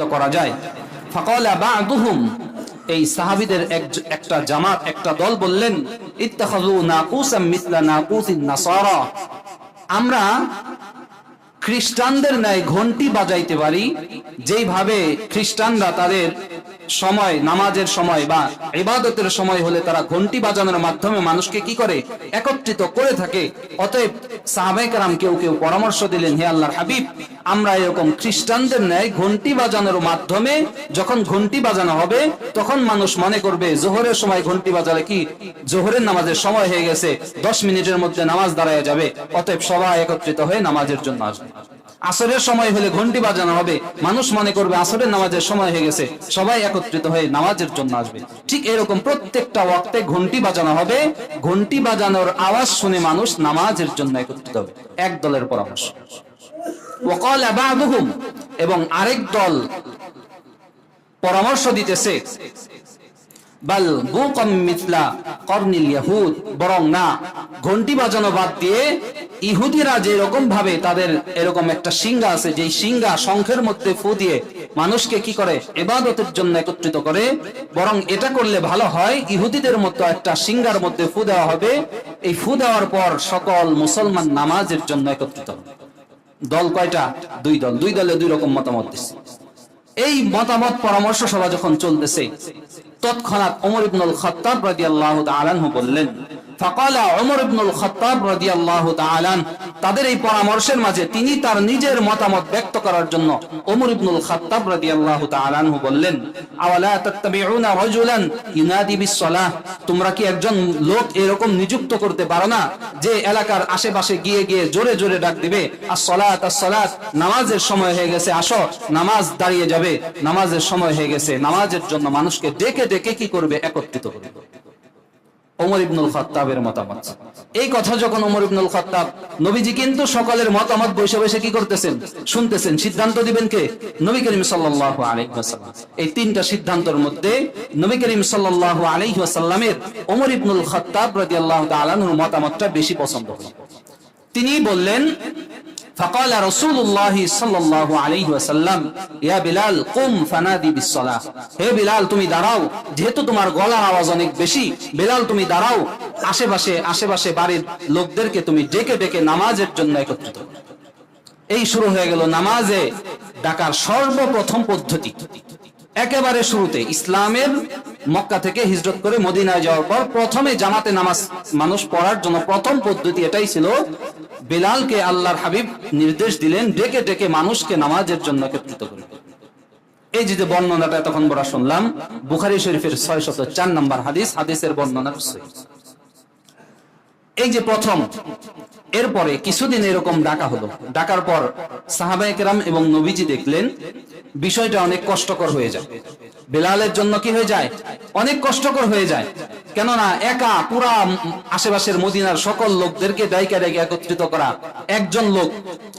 করা যায়। এই সাহাবীদের এক- একটা জামাত, একটা দল বললেন নাকুসাম নাকুসিন নাসারা। আমরা খ্রিস্টানদের ন্যায় ঘন্টি বাজাইতে পারি, যেইভাবে খ্রিস্টানরা তাদের সময়, নামাজের সময় বা ইবাদতের সময় হলে তারা ঘন্টি বাজানোর মাধ্যমে মানুষকে কি করে? একত্রিত করে থাকে। অতএব সাহাবাইকারাম কেউ কেউ পরামর্শ দিলেন, হে আল্লাহর হাবিব, আমরা এরকম খ্রিস্টানদের ন্যায় ঘন্টি বাজানোর মাধ্যমে যখন ঘন্টি বাজানো হবে, তখন মানুষ মনে করবে, জোহরের সময় ঘন্টি বাজালে কি? জোহরের নামাজের সময় হয়ে গেছে, দশ মিনিটের মধ্যে নামাজ দাঁড়ায় যাবে। অতএব সবাই একত্রিত হয়ে নামাজের জন্য আসবে। আসরের সময় হলে ঘন্টি বাজানো হবে। মানুষ মনে করবে আসরের নামাজের সময় হয়ে গেছে। সবাই একত্রিত হয়ে নামাজের জন্য আসবে। ঠিক এরকম প্রত্যেকটা ওয়াক্তে ঘন্টি বাজানো হবে। ঘন্টি বাজানোর আওয়াজ শুনে মানুষ নামাজের জন্য একত্রিত হবে। এক দলের পরামর্শ। বা'দুহুম এবং আরেক দল পরামর্শ দিতেছে। বাল বুকম মিথলা কর্নিল ইয়াহুদ। বরং না ঘন্টি বাজানো বাদ দিয়ে ইহুদিরা যে রকম ভাবে তাদের এরকম একটা সিংহা আছে, যেই সিংহা শঙ্খের মধ্যে ফু দিয়ে মানুষকে কি করে? এবাদতের জন্য একত্রিত করে। বরং এটা করলে ভালো হয়, ইহুদিদের মতো একটা সিংহার মধ্যে ফু দেওয়া হবে। এই ফু দেওয়ার পর সকল মুসলমান নামাজের জন্য একত্রিত হবে। দল কয়টা? দুই দল। দুই দলে দুই রকম মতামত দিচ্ছে। এই মতামত পরামর্শ সভা যখন চলতেছে তৎক্ষণাৎ ওমর ইবনুল খাত্তাব রাদিয়াল্লাহু তাআলা আনহু বললেন তাদের এই পরামর্শের মাঝে তিনি তার নিজের মতামত ব্যক্ত করার জন্য ওমর ইবনুল খাত্তাব রাদিয়াল্লাহু তাআলা বললেন তোমরা কি একজন লোক এরকম নিযুক্ত করতে পারো না যে এলাকার আশেপাশে গিয়ে গিয়ে জোরে জোরে ডাক দিবে as-সালাত as-সালাত নামাজের সময় হয়ে গেছে, আসো, নামাজ দাঁড়িয়ে যাবে, নামাজের সময় হয়ে গেছে, নামাজের জন্য মানুষকে ডেকে ডেকে কি করবে, একত্রিত করবে। ওমর ইবনুল খত্তাবের মতামত। এই কথা যখন ওমর ইবনুল খত্তাব, নবীজি কিন্তু সকলের মতামত বসে বসে কি করতেছেন? শুনতেছেন। সিদ্ধান্ত দিবেন কে? নবী করিম এই তিনটা সিদ্ধান্তের মধ্যে নবী করিম ওমর ইবনুল খত্তাব রাদিয়াল্লাহু মতামতটা বেশি পছন্দ তিনি বললেন فقال رسول الله صلى الله عليه وسلم يا بلال قم فنادي بالصلاه হে বিলাল তুমি দাঁড়াও যেহেতু তোমার গলার আওয়াজ অনেক বেশি বিলাল তুমি দাঁড়াও আশেপাশে আশেপাশে বাড়ির লোকদেরকে তুমি ডেকে ডেকে নামাজের জন্য একত্রিত করো। এই শুরু হয়ে গেল নামাজে ডাকার সর্বপ্রথম পদ্ধতি একেবারে শুরুতে ইসলামের মক্কা থেকে হিজরত করে মদিনায় যাওয়ার পর প্রথমে জামাতে নামাজ মানুষ পড়ার জন্য প্রথম পদ্ধতি এটাই ছিল, বেলালকে আল্লাহর হাবিব নির্দেশ দিলেন ডেকে ডেকে মানুষকে নামাজের জন্য একত্রিত করে। এই যে বর্ণনাটা তখন বড় শুনলাম, বুখারী শরীফের ছয় শত চার নম্বর হাদিস, হাদিসের বর্ণনার এই যে প্রথম, এরপরে কিছুদিন এরকম ডাকা হলো। ডাকার পর সাহাবাইকেরাম এবং নবীজি দেখলেন বিষয়টা অনেক কষ্টকর হয়ে যায়। বেলালের জন্য কি হয়ে যায়? অনেক কষ্টকর হয়ে যায়। কেননা একা পুরা আশেপাশের মদিনার সকল লোকদেরকে দায়িকা ডাইকে একত্রিত করা একজন লোক,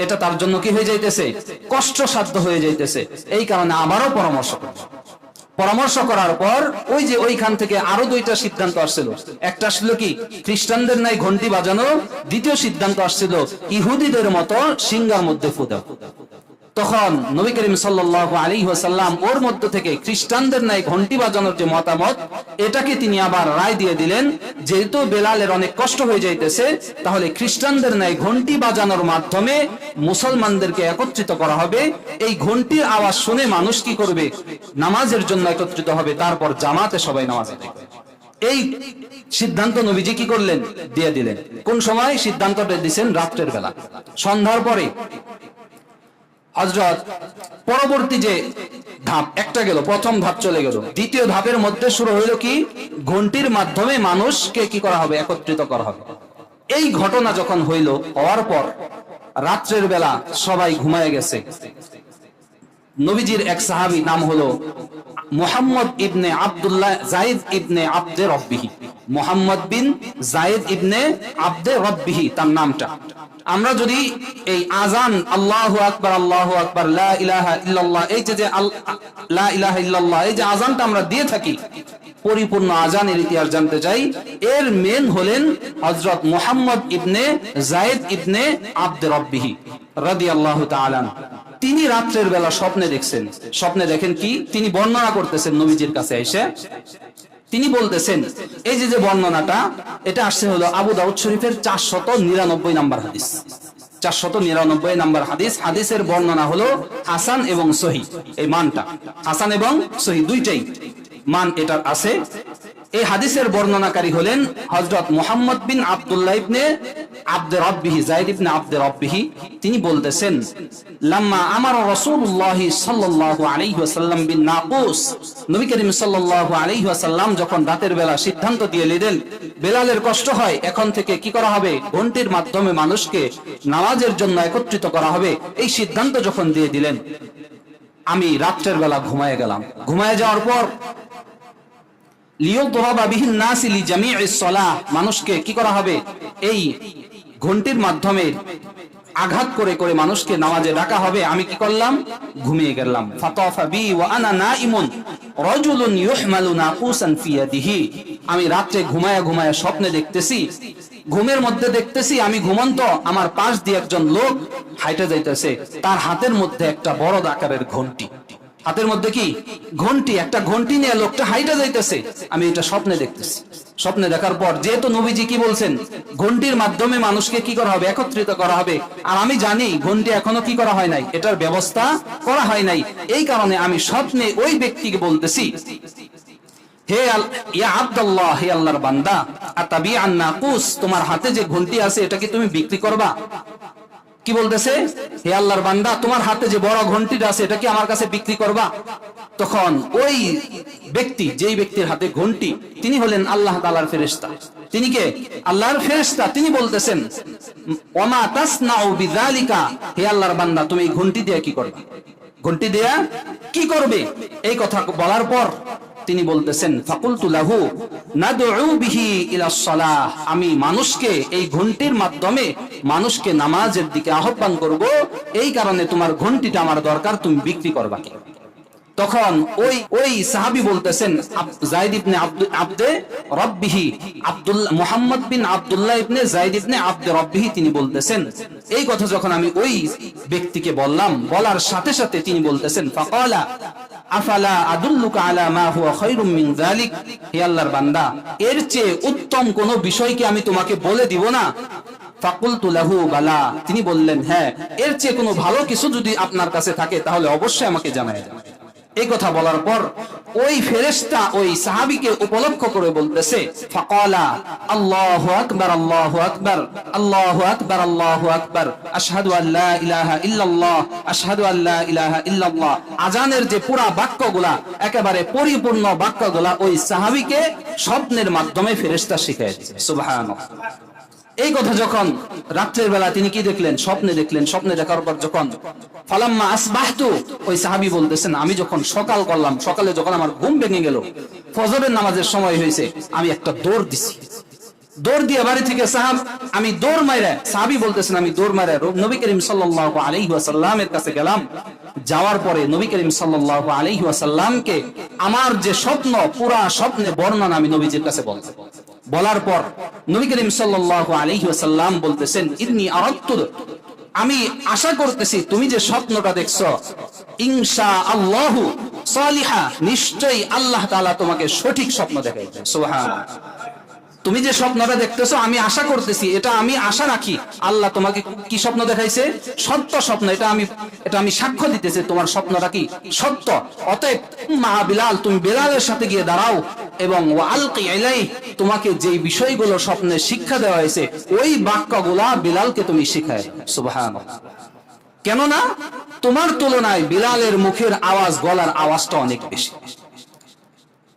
এটা তার জন্য কি হয়ে যাইতেছে? কষ্টসাধ্য হয়ে যাইতেছে। এই কারণে আবারও পরামর্শ করছে পরামর্শ করার পর ওই যে ওইখান থেকে আরও দুইটা সিদ্ধান্ত আসছিল। একটা আসছিল কি? খ্রিস্টানদের নাই ঘন্টি বাজানো। দ্বিতীয় সিদ্ধান্ত আসছিল, ইহুদিদের মতো সিঙ্গার মধ্যে ফুদা তখন নবী করিম আলাইহি ওয়াসাল্লাম ওর মধ্য থেকে খ্রিস্টানদের নাই ঘন্টি বাজানোর যে মতামত, এটাকে তিনি আবার রায় দিয়ে দিলেন, যেহেতু বেলালের অনেক কষ্ট হয়ে যাইতেছে, তাহলে খ্রিস্টানদের নাই ঘন্টি বাজানোর মাধ্যমে মুসলমানদেরকে একত্রিত করা হবে। এই ঘন্টির আওয়াজ শুনে মানুষ কি করবে? নামাজের জন্য একত্রিত হবে, তারপর জামাতে সবাই নামাজ এই সিদ্ধান্ত নবীজি কি করলেন? দিয়ে দিলেন। কোন সময়? সিদ্ধান্তটা দিচ্ছেন রাত্রের বেলা। সন্ধ্যার পরে। হজরত পরবর্তী যে ধাপ, একটা গেল, প্রথম ধাপ চলে গেল। দ্বিতীয় ধাপের মধ্যে শুরু হইল কি? ঘন্টির মাধ্যমে মানুষকে কি করা হবে? একত্রিত করা হবে। এই ঘটনা যখন হইল, হওয়ার পর রাত্রের বেলা সবাই ঘুমায় গেছে। নবীজির এক সাহাবী নাম হলো মোহাম্মদ ইবনে আব্দুল্লাহ জাইদ ইবনে আব্দে রব্বিহি। মোহাম্মদ বিন জাইদ ইবনে আব্দে রব্বিহি, তার নামটা। আমরা যদি এই আজান, আল্লাহু আকবার আল্লাহু আকবার ইল্লাল্লাহ, এই যে আজানটা আমরা দিয়ে থাকি, পরিপূর্ণ আজানের ইতিহাস জানতে চাই, এর মেন হলেন হযরত মোহাম্মদ ইবনে জায়েদ ইবনে আব্দ রব্বিহি, রাদিয়াল্লাহু তাআলা তিনি রাত্রের বেলা স্বপ্নে দেখছেন। স্বপ্নে দেখেন কি? তিনি বর্ণনা করতেছেন নবীজির কাছে এসে তিনি বলতেছেন, এই যে যে বর্ণনাটা, এটা আসছে হলো আবু দাউদ শরীফের চারশত নিরানব্বই নাম্বার হাদিস। চারশত নিরানব্বই নাম্বার হাদিস, হাদিসের বর্ণনা হলো হাসান এবং সহি, এই মানটা। হাসান এবং সহি দুইটাই মান এটার আছে। এই হাদিসের বর্ণনাকারী হলেন হজরত মোহাম্মদ বিন আবদুল্লাহ ইবনে আব্দে রব্বিহি, জাইদ ইবনে আব্দে রব্বিহি, তিনি বলতেছেন, লাম্মা আমার রাসূলুল্লাহ সাল্লাল্লাহু আলাইহি ওয়াসাল্লাম বিন নাকুস। নবী করিম সাল্লাল্লাহু আলাইহি ওয়াসাল্লাম যখন রাতের বেলা সিদ্ধান্ত দিয়ে নিলেন, বেলালের কষ্ট হয়, এখন থেকে কি করা হবে? ঘন্টির মাধ্যমে মানুষকে নামাজের জন্য একত্রিত করা হবে, এই সিদ্ধান্ত যখন দিয়ে দিলেন, আমি রাত্রের বেলা ঘুমায় গেলাম। ঘুমায় যাওয়ার পর মানুষকে কি করা হবে? এই ঘন্টির মাধ্যমে আঘাত করে করে মানুষকে নামাজে ডাকা হবে। আমি কি করলাম? ঘুমিয়ে গেলাম। আমি রাত্রে ঘুমায়া ঘুমায়া স্বপ্নে দেখতেছি। ঘুমের মধ্যে দেখতেছি আমি ঘুমন্ত। আমার পাশ দিয়ে একজন লোক হাইটে যাইতেছে। তার হাতের মধ্যে একটা বড় আকারের ঘন্টি হাতের মধ্যে কি? ঘন্টি, একটা ঘন্টি নিয়ে লোকটা হাইটা যাইতেছে। আমি এটা স্বপ্নে দেখতেছি। স্বপ্নে দেখার পর যেহেতু নবীজি কি বলছেন? ঘন্টির মাধ্যমে মানুষকে কি করা হবে? একত্রিত করা হবে। আর আমি জানি ঘন্টি এখনও কি করা হয় নাই। এটার ব্যবস্থা করা হয় নাই। এই কারণে আমি স্বপ্নে ওই ব্যক্তিকে বলতেছি, হে ইয়া বান্দা তোমার হাতে যে ঘন্টি আছে, এটা কি তুমি বিক্রি করবা? কি বলতেছে? হে আল্লাহর বান্দা, তোমার হাতে যে বড় ঘন্টিটা আছে, এটা কি আমার কাছে বিক্রি করবা? তখন ওই ব্যক্তি, যেই ব্যক্তির হাতে ঘন্টি তিনি হলেন আল্লাহ তাআলার ফেরেশতা। তিনি কে? আল্লাহর ফেরেশতা। তিনি বলতেছেন, ওমা তাসনাউ বিযালিকা? হে আল্লাহর বান্দা, তুমি এই ঘন্টি দিয়ে কি করবে? ঘন্টি দেয়া কি করবে? এই কথা বলার পর তিনি বলতেছেন, ফাকুলতু লাহু। আমি মানুষকে এই ঘন্টির মাধ্যমে মানুষকে নামাজের দিকে আহ্বান করব। এই কারণে তোমার ঘন্টিটা আমার দরকার, তুমি বিক্রি করবা তখন ওই ওই সাহাবি বলতেছেন জাইদ ইবনে আব্দে রব্বিহি আব্দুল্লাহ মুহাম্মদ বিন আব্দুল্লাহ ইবনে জাইদ ইবনে আব্দে রব্বিহি তিনি বলতেছেন। এই কথা যখন আমি ওই ব্যক্তিকে বললাম, বলার সাথে সাথে তিনি বলতেছেন, ফাকালা, আফালা আদুল্লুকা আলা মা হুয়া খায়রুম মিন যালিক? হে আল্লাহর বান্দা, এর চেয়ে উত্তম কোন বিষয় কি আমি তোমাকে বলে দিব না? ফাকুলতু লাহু বালা, তিনি বললেন হ্যাঁ এর চেয়ে কোনো ভালো কিছু যদি আপনার কাছে থাকে, তাহলে অবশ্যই আমাকে জানায় এই কথা বলার পর ওই ফেরেশতা ওই সাহাবীকে উপলক্ষ করে বলতেছে আল্লাহু আকবার আল্লাহু আকবার আল্লাহু আকবার আল্লাহু আকবার, আশহাদু আল্লা ইলাহা ইল্লাল্লাহ, আশহাদু আল্লা ইলাহা ইল্লাল্লাহ। আজানের যে পুরা বাক্যগুলা, একেবারে পরিপূর্ণ বাক্যগুলা ওই সাহাবিকে স্বপ্নের মাধ্যমে ফেরেশতা শিখায় সুবহানাল্লাহ। এই কথা যখন রাত্রের বেলা তিনি কি দেখলেন? স্বপ্নে দেখলেন, স্বপ্নে দেখার পর যখন ফালাম্মা আসবাহতু, ওই সাহাবী বলতেছেন, আমি যখন সকাল করলাম, সকালে যখন আমার ঘুম ভেঙে গেল, ফজরের নামাজের সময় হয়েছে, আমি একটা দৌড় দিছি। দৌড় দিয়ে বাড়ি থেকে সাহাব, আমি দৌড় মাইরা, সাহাবি বলতেছেন, আমি দৌড় মাইরা নবী করিম সাল্লাল্লাহু আলাইহি ওয়াসাল্লামের কাছে গেলাম। যাওয়ার পরে নবী করিম সাল্লাল্লাহু আলাইহি ওয়াসাল্লামকে আমার যে স্বপ্ন, পুরা স্বপ্নে বর্ণনা আমি নবীজির কাছে বলতে বলার পর নবী করিম সাল্লাহ আলহি সাল্লাম বলতেছেন, ইন্নি আরাদতু, আমি আশা করতেছি তুমি যে স্বপ্নটা দেখছ ইংসা আল্লাহ সালিহা, নিশ্চয়ই আল্লাহ তাআলা তোমাকে সঠিক স্বপ্ন দেখাইবে সুবহানাল্লাহ। তুমি যে স্বপ্নটা দেখতেছো, আমি আশা করতেছি, এটা আমি আশা রাখি। আল্লাহ তোমাকে কি স্বপ্ন দেখাইছে? সত্য স্বপ্ন, এটা আমি এটা আমি সাক্ষ্য দিতেছি, তোমার স্বপ্নটা কি সত্য? অতএব, মা বিলাল, তুমি বেলালের সাথে গিয়ে দাঁড়াও এবং তোমাকে যে বিষয়গুলো স্বপ্নে শিক্ষা দেওয়া হয়েছে, ওই বাক্যগুলা বিলালকে তুমি শিখায়। সুবহান কেননা, তোমার তুলনায় বিলালের মুখের আওয়াজ, গলার আওয়াজটা অনেক বেশি।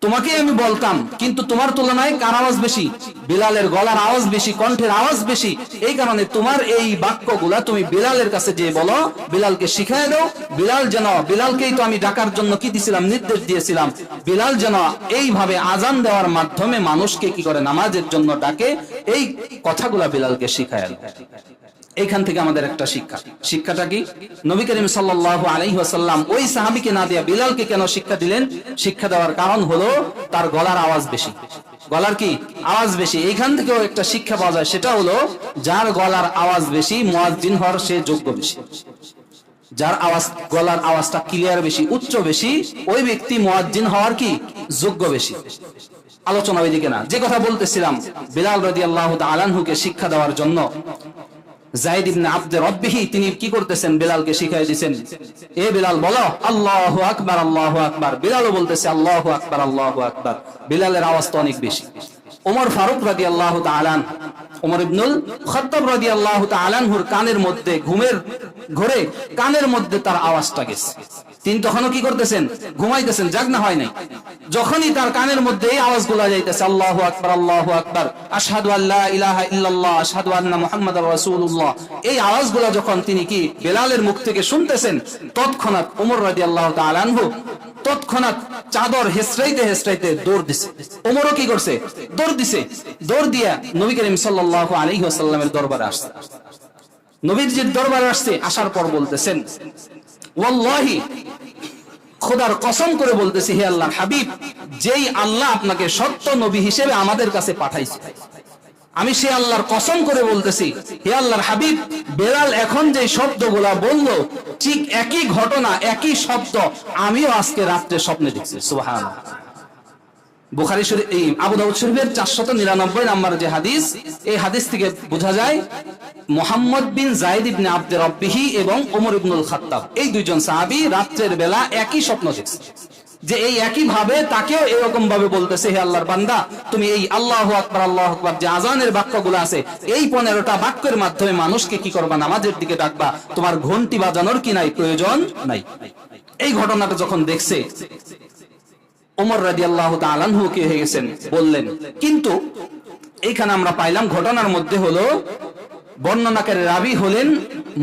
তোমাকে আমি বলতাম, কিন্তু তোমার তুলনায় কার আওয়াজ বেশি? বিলালের গলার আওয়াজ বেশি, কণ্ঠের আওয়াজ বেশি। এই কারণে তোমার এই বাক্যগুলা তুমি বিলালের কাছে যে বলো, বিলালকে শিখায় দাও, বিলাল যেন, বিলালকেই তো আমি ডাকার জন্য কি দিছিলাম, নির্দেশ দিয়েছিলাম। বিলাল যেন এইভাবে আজান দেওয়ার মাধ্যমে মানুষকে কি করে নামাজের জন্য ডাকে, এই কথাগুলা বিলালকে শিখায় এইখান থেকে আমাদের একটা শিক্ষা। শিক্ষাটা কি? নবী করিম সাল্লাল্লাহু আলাইহি ওয়াসাল্লাম ওই সাহাবীকে না দিয়া বিলালকে কেন শিক্ষা দিলেন? শিক্ষা দেওয়ার কারণ হলো তার গলার আওয়াজ বেশি। গলার কি? আওয়াজ বেশি। এইখান থেকেও একটা শিক্ষা পাওয়া যায়, সেটা হলো যার গলার আওয়াজ বেশি, মুয়াজ্জিন হওয়ার সে যোগ্য বেশি। যার আওয়াজ, গলার আওয়াজটা ক্লিয়ার বেশি, উচ্চ বেশি, ওই ব্যক্তি মুয়াজ্জিন হওয়ার কি? যোগ্য বেশি। আলোচনা ওইদিকে না। যে কথা বলতেছিলাম, বিলাল রদি আল্লাহ আলানহুকে শিক্ষা দেওয়ার জন্য আল্লাহু আল্লাহু আল্লাহু আল্লাহু অনেক বেশি। ওমর ফারুক তাআলা ওমর তাআলাহুর কানের মধ্যে, ঘুমের ঘরে কানের মধ্যে তার আওয়াজটা গেছে। তিনি তখনও কি করতেছেন? ঘুমাইতেছেন জাগনা হয় নাই। যখনই তার কানের মধ্যে এই আওয়াজগুলো যাইতেছে, আল্লাহু আকবার আল্লাহু আকবার, আশহাদু আল্লা ইলাহা ইল্লাল্লাহ, আশহাদু আন্না মুহাম্মাদার রাসূলুল্লাহ। এই আওয়াজগুলো যখন তিনি কি বেলালের মুখ থেকে শুনতেছেন, তৎক্ষণাৎ ওমর রাদিয়াল্লাহু তাআলা আনহু তৎক্ষণাৎ চাদর হেসরাইতে হেসরাইতে দৌড় দিছে। ওমরও কি করছে? দৌড় দিছে। দৌড় দিয়া নবী করিম সাল্লাল্লাহু আলাইহি ওয়াসাল্লামের দরবারে আসছে। নবীজির দরবারে আসছে, আসার পর বলতেছেন ওয়াল্লাহি, খোদার কসম করে বলতেছি, হে আল্লাহ হাবিব, যেই আল্লাহ আপনাকে সত্য নবী হিসেবে আমাদের কাছে পাঠাইছে। আমি সে আল্লাহর কসম করে বলতেছি, হে আল্লাহর হাবিব, বেলাল এখন যে শব্দগুলা বলল, ঠিক একই ঘটনা, একই শব্দ, আমিও আজকে রাত্রে স্বপ্নে দেখছি সুবহান বুখারি শরীফ এই আবু শরীফের চারশত নিরানব্বই নাম্বার যে হাদিস, এই হাদিস থেকে বোঝা যায় মোহাম্মদ বিন জাইদ ইবনে এবং ওমর ইবনুল খাত্তাব। এই দুইজন সাহাবী রাত্রের বেলা একই স্বপ্ন দেখছে। যে এই একই ভাবে তাকেও এরকম ভাবে বলতেছে, হে আল্লাহর বান্দা, তুমি এই আল্লাহ আকবার আল্লাহ আকবার যে আজানের বাক্যগুলো আছে, এই পনেরোটা বাক্যের মাধ্যমে মানুষকে কি করবা? নামাজের দিকে ডাকবা? তোমার ঘন্টি বাজানোর কি নাই? প্রয়োজন নাই। এই ঘটনাটা যখন দেখছে ওমর রাজি আল্লাহ তালানহু কি হয়ে গেছেন, বললেন, কিন্তু এখানে আমরা পাইলাম ঘটনার মধ্যে হলো বর্ণনাকারী রাবি হলেন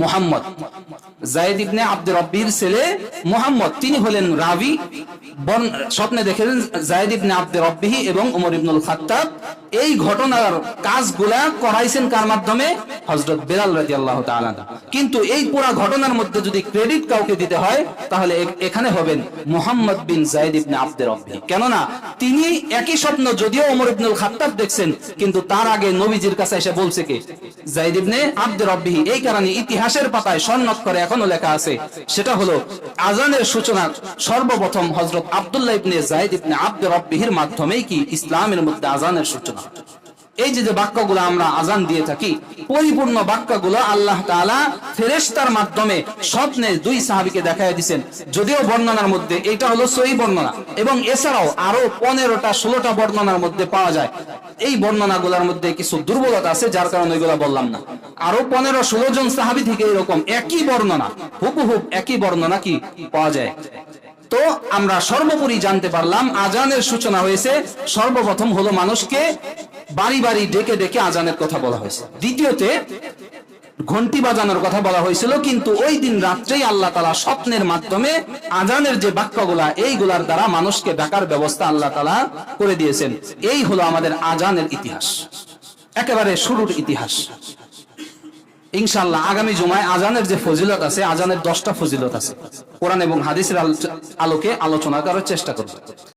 মোহাম্মদ। জায়দ ইবনে আব্দুর রব্বির ছেলে মোহাম্মদ। তিনি হলেন রাবি স্বপ্নে দেখেন জায়েদ ইবনে রব্বিহি এবং ওমর ইবনুল খাত্তাব। এই ঘটনার কাজগুলা করাইছেন কার মাধ্যমে? হযরত বেলাল রাদিয়াল্লাহু তাআলা কিন্তু এই পুরা ঘটনার মধ্যে যদি ক্রেডিট কাউকে দিতে হয়, তাহলে এখানে হবেন মুহাম্মদ বিন জায়েদ ইবনে আব্দুর রব্বি কেননা, তিনি একই স্বপ্ন যদিও ওমর ইবনুল খাত্তাব দেখছেন, কিন্তু তার আগে নবীজির কাছে এসে বলছে কে? জায়েদ ইবনে আব্দুর রব্বি এই কারণে ইতিহাসের পাতায় স্বর্ণাক্ষরে এখনও লেখা আছে। সেটা হলো, আজানের সূচনা সর্বপ্রথম হযরত আব্দুল্লাহ ইবনে জায়েদ ইবনে আব্দুর রব্বিহির মাধ্যমেই কি ইসলামের মধ্যে আজানের সূচনা? এই যে যে বাক্যগুলো আমরা আজান দিয়ে থাকি, পরিপূর্ণ বাক্যগুলো আল্লাহ তাআলা ফেরেশতার মাধ্যমে স্বপ্নে দুই সাহাবীকে দেখায় দিয়েছেন যদিও বর্ণনার মধ্যে এটা হলো সহি বর্ণনা, এবং এছাড়াও আরও পনেরোটা, ষোলোটা বর্ণনার মধ্যে পাওয়া যায়। এই বর্ণনাগুলোর মধ্যে কিছু দুর্বলতা আছে, যার কারণে ওইগুলো বললাম না। আরও পনেরো, ষোলো জন সাহাবী থেকে এরকম একই বর্ণনা হুবহুব একই বর্ণনা কি পাওয়া যায়? তো আমরা সর্বোপরি জানতে পারলাম, আজানের সূচনা হয়েছে, সর্বপ্রথম হলো মানুষকে বাড়ি বাড়ি ডেকে ডেকে আজানের কথা বলা হয়েছে। দ্বিতীয়তে ঘন্টি বাজানোর কথা বলা হয়েছিল, কিন্তু ওই দিন রাত্রেই আল্লাহ তালা স্বপ্নের মাধ্যমে আজানের যে বাক্যগুলা, এইগুলার দ্বারা মানুষকে ডাকার ব্যবস্থা আল্লাহ তালা করে দিয়েছেন। এই হলো আমাদের আজানের ইতিহাস। একেবারে শুরুর ইতিহাস। ইনশাল্লাহ আগামী জুমায় আজানের যে ফজিলত আছে, আজানের দশটা ফজিলত আছে। কোরআন এবং হাদিসের আলো- আলোকে আলোচনা করার চেষ্টা করব।